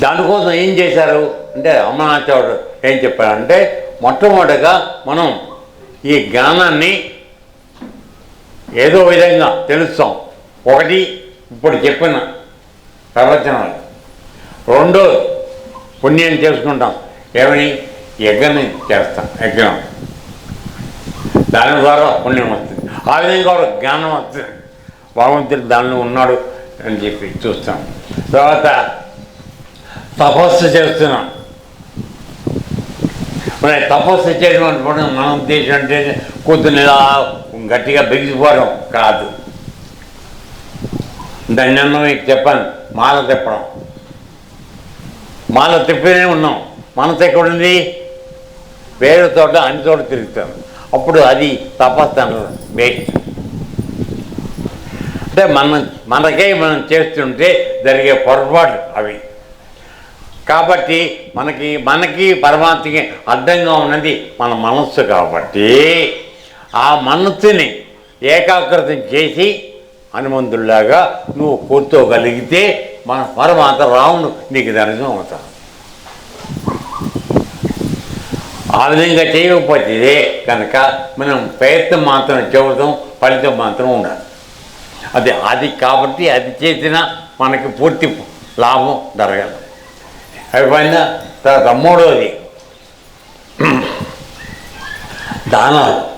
దానికోసం ఏం చేశారు? అంటే అమ్మనాచార్యుడు ఏం చెప్పారంటే మొట్టమొదటిగా మనం ఈ జ్ఞానాన్ని ఏదో విధంగా తెలుస్తాం. ఒకటి ఇప్పుడు చెప్పిన ప్రవచనాలు. రెండో పుణ్యం చేసుకుంటాం. ఏమని? యజ్ఞం చేస్తాం యజ్ఞం. దాని ద్వారా పుణ్యం వస్తుంది. ఆ విధంగా కూడా జ్ఞానం వస్తుంది. భగవంతుడు దానిలో ఉన్నాడు అని చెప్పి చూస్తాం. తర్వాత తపస్సు చేస్తున్నాం. మరి తపస్సు చేయడం మన ఉద్దేశం అంటే కూతురు ఇలా గట్టిగా బిగిసిపోవడం కాదు. దాన్ని మీకు చెప్పాను మాల తిప్పడం. మాల తిప్పినే ఉన్నాం. మనసు ఎక్కడుంది? వేరే చోట అన్ని చోట తిరుగుతాం. అప్పుడు అది తపస్సు అన్నారు వేస్ట్ అంటే మన మనకే మనం చేస్తుంటే జరిగే పొరపాటు అవి. కాబట్టి మనకి మనకి పరమాత్మకి అడ్డంగా ఉన్నది మన మనస్సు కాబట్టి ఆ మనస్సుని ఏకాగ్రతం చేసి హనుమంతుల్లాగా నువ్వు కూర్చోగలిగితే మన పరమాత్మ రాముడు నీకు దర్శనం అవుతాడు. ఆ విధంగా చేయకపోతే కనుక మనం ప్రయత్నం మాత్రం చెబుతాం ఫలితం మాత్రం ఉండాలి. అది అది కాబట్టి అది చేసిన మనకి పూర్తి లాభం జరగదు. అయిపోయిందా? తర్వాత మూడవది దానాలు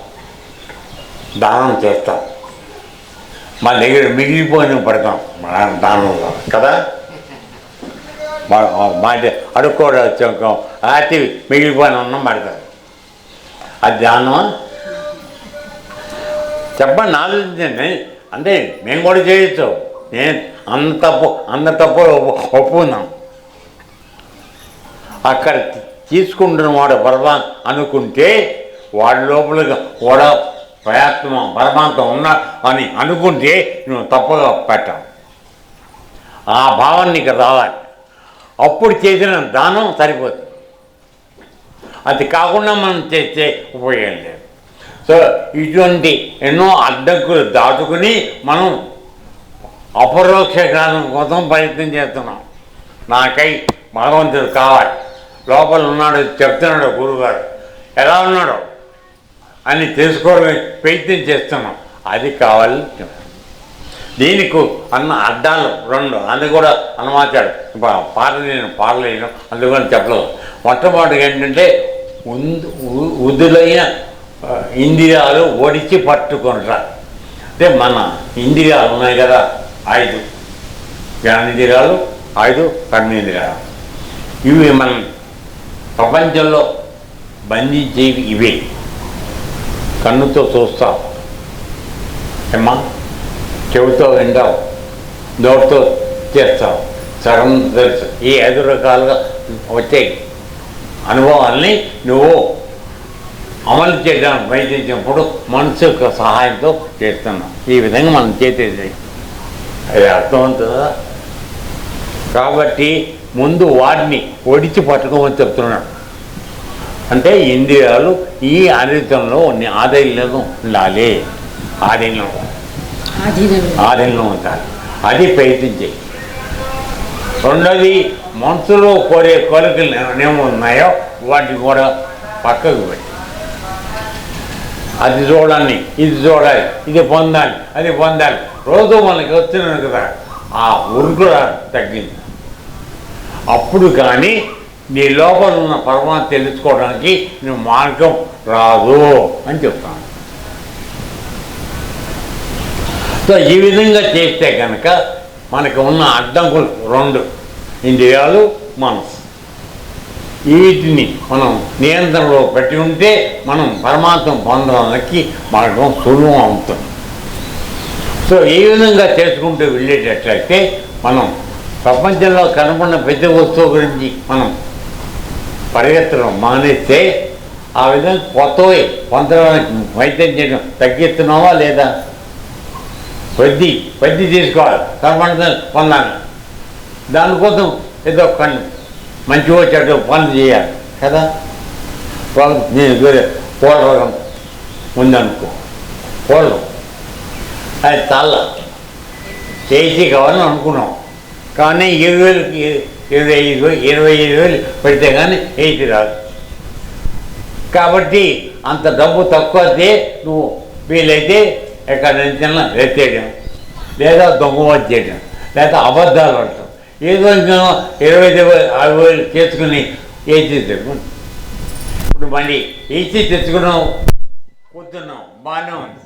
దానం చేస్తాం. మన దగ్గర మిగిలిపోయిన పడతాం. మన దానంలో. కదా? మాట అడుక్కోవడం వచ్చాం. రాత్రి మిగిలిపోయిన ఉన్నాం పడతాం అది దానమా? చెప్పండి ఆలోచించండి. అంటే మేము కూడా చేయొచ్చు. నేను అంత తప్పు అంత తప్పు ఒప్పు- అక్కడ తీసుకుంటున్నవాడు తీసుకుంటున్న వాడు అనుకుంటే వాడి లోపల కూడా ప్రయత్నం పరమాత్మ ఉన్నా అని అనుకుంటే నువ్వు తప్పగా పెట్టావు. ఆ భావానికి నీకు రావాలి. అప్పుడు చేసిన దానం సరిపోతుంది. అది కాకుండా మనం చేస్తే ఉపయోగం లేదు. సో ఇటువంటి ఎన్నో అడ్డంకులు దాటుకుని మనం అపరోక్ష జ్ఞానం కోసం ప్రయత్నం చేస్తున్నాం. నాకై భగవంతుడు కావాలి. లోపల ఉన్నాడు చెప్తున్నాడు గురువుగారు ఎలా ఉన్నాడో? అని తెలుసుకోవడం ప్రయత్నం చేస్తున్నాం. అది కావాలి దీనికి అన్న అడ్డాలు రెండు అది కూడా అన్నమాచాడు పాడలేను పాడలేను అందుకని చెప్పలేదు. మొట్టమొదటిగా ఏంటంటే ఉదులైన ఇంద్రియాలు ఒడిచి పట్టుకుంటారు అంటే మన ఇంద్రియాలు ఉన్నాయి కదా ఐదు. జ్ఞానేంద్రియాలు ఐదు కర్మేంద్రియాలు. ఇవి మనం ప్రపంచంలో బంధించేవి ఇవే. కన్నుతో చూస్తావు. ఏమ్మా? చెవితో వింటావు. నోటితో చేస్తావు. సగం తెలుసు. ఈ ఐదు రకాలుగా వచ్చాయి. అనుభవాల్ని నువ్వు అమలు చేయడానికి ప్రయత్నించినప్పుడు మనసు యొక్క సహాయంతో చేస్తున్నావు. ఈ విధంగా మనం చేసేది. అది అర్థమవుతుందా కాబట్టి ముందు వాటిని ఒడిచి పట్టుకోమని చెప్తున్నాడు. అంటే ఇంద్రియాలు ఈ ఆదిత్యంలో ఆదాయంలో ఉండాలి. ఆధీనంలో. ఆధీనంలో. ఉండాలి. అది ప్రయత్నించే రెండోది మనసులో కోరే కోరికలు ఏమో ఉన్నాయో వాటిని కూడా పక్కకు పెట్టి. అది చూడాలి ఇది చూడాలి ఇది పొందాలి అది పొందాలి. రోజు మనకి వచ్చినాను కదా ఆ ఉరుకుల తగ్గింది. అప్పుడు కానీ నీ లోపల ఉన్న పరమాత్మ తెలుసుకోవడానికి నువ్వు మార్గం రాదు అని చెప్తాను. సో ఈ విధంగా చేస్తే కనుక మనకు ఉన్న అడ్డంకులు రెండు. ఇంద్రియాలు మనసు వీటిని మనం నియంత్రణలో పెట్టి ఉంటే మనం పరమాత్మ పొందడానికి మార్గం సులభం అవుతుంది. సో ఈ విధంగా చేసుకుంటూ వెళ్ళేటట్లయితే మనం ప్రపంచంలో కనపడిన ప్రతి వస్తువు గురించి మనం పరిగెత్తడం మానేస్తే ఆ విధంగా కొత్తవి పొందడానికి వైద్యం చేయడం తగ్గిస్తున్నావా లేదా? కొద్ది కొద్ది తీసుకోవాలి. కనపడుతుంది పొందాలి దానికోసం ఏదో కన్ను మంచి వచ్చేట్టు పనులు చేయాలి. కదా? నేను వేరే రోగం ఉందనుకో. కోళ్ళు అది తల్ల చేసి కావాలని అనుకున్నాం. కానీ ఇరవై వేలకి ఇరవై ఐదు వేలు ఇరవై ఐదు వేలు పెడితే కానీ ఎయిట్ రాదు. కాబట్టి అంత డబ్బు తక్కువ అయితే నువ్వు వీలైతే ఎక్కడ నుంచి ఎత్తేయడం లేదా దొంగ చేయడం లేదా అబద్ధాలు పడటం ఏదో ఇంకా ఇరవై ఐదు వేలు అరవై వేలు చేసుకుని ఏసీ తెచ్చుకుని ఇప్పుడు మళ్ళీ ఏసీ తెచ్చుకున్నావు? కూర్చున్నాం బాగానే ఉంది.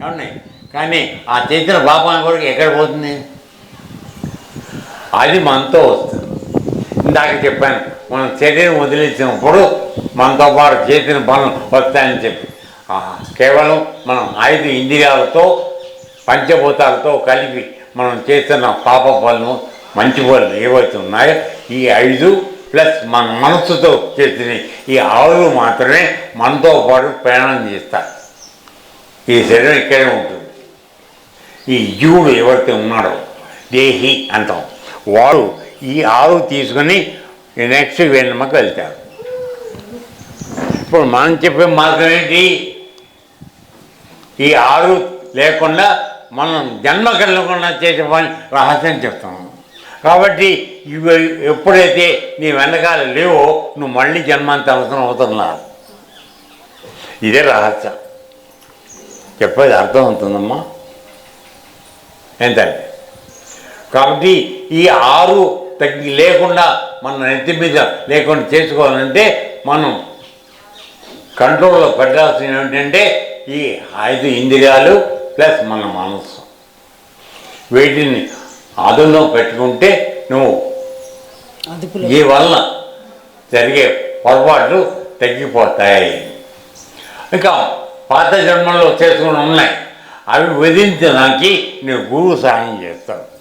ఏమన్నాయి? కానీ ఆ చేసిన పాపాన్ని కూడా ఎక్కడ పోతుంది? అది మనతో వస్తుంది. ఇందాక చెప్పాను మనం శరీరం వదిలేసినప్పుడు మనతో పాటు చేసిన పనులు వస్తాయని చెప్పి. కేవలం మనం ఐదు ఇంద్రియాలతో పంచభూతాలతో కలిపి మనం చేస్తున్న పాప పనులు మంచి పనులు ఏవైతే ఉన్నాయో ఈ ఐదు ప్లస్ మన మనసుతో చేసిన ఈ ఆరు మాత్రమే మనతో పాటు ప్రయాణం చేస్తారు. ఈ శరీరం ఇక్కడే ఉంటుంది. ఈ జీవుడు ఎవరైతే ఉన్నాడో దేహి అంటాం. వాడు ఈ ఆరు తీసుకొని నెక్స్ట్ వెన్నమ్మకి వెళ్తారు ఇప్పుడు మనం చెప్పే మార్గం ఏంటి? ఈ ఆరు లేకుండా మనం జన్మ కలగకుండా చేసే పని రహస్యం చెప్తాం. కాబట్టి ఇవి ఎప్పుడైతే నీ వెనకాల లేవో నువ్వు మళ్ళీ జన్మాంత అవసరం అవుతున్నారు ఇదే రహస్యం. చెప్పేది అర్థమవుతుందమ్మా ఎంత కాబట్టి ఈ ఆరు తగ్గి లేకుండా మన నెత్తి మీద లేకుండా చేసుకోవాలంటే మనం కంట్రోల్లో పెట్టాల్సిన ఏంటంటే ఈ ఐదు ఇంద్రియాలు ప్లస్ మన మనసు వీటిని అదులో పెట్టుకుంటే నువ్వు ఈ వల్ల జరిగే పొరపాట్లు తగ్గిపోతాయి. ఇంకా పాత జన్మల్లో చేసుకుని ఉన్నాయి. అవి విధించడానికి నువ్వు గురువు సహాయం చేస్తావు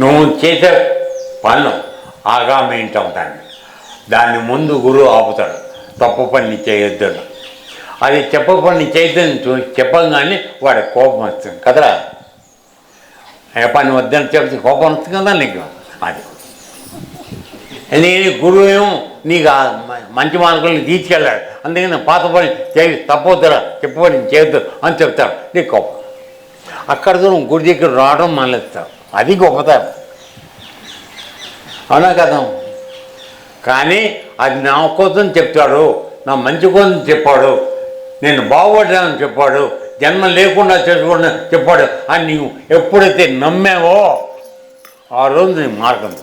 నువ్వు చేసే పనులు ఆగామి ఉంటాను దాన్ని. ముందు గురువు ఆపుతాడు. తప్పు పని చేయొద్దు అది చెప్ప పని చేయొద్దని చెప్పగానే వాడి కోపం వస్తుంది. కదరా? ఏ పని వద్దని చెప్తే కోపం వస్తుంది కదా నీకు? అది. నేను గురువు ఏమో నీకు మంచి మార్కుల్ని తీసుకెళ్ళాడు. అందుకని పాత పని చేయి తప్పొద్దురా చెప్పు పని చేయొద్దు అని చెప్తాడు. నీకు కోపం. అక్కడ దూరం గుడి దగ్గర రావడం మానేస్తావు. అది గొప్పతనం. అవునా కదా? కానీ అది నా కోసం చెప్తాడు నా మంచి కోసం చెప్పాడు నేను బాగుపడ్డానని చెప్పాడు జన్మ లేకుండా చేసుకోండి చెప్పాడు. అని నీవు ఎప్పుడైతే నమ్మావో ఆ రోజు నీ మార్గం.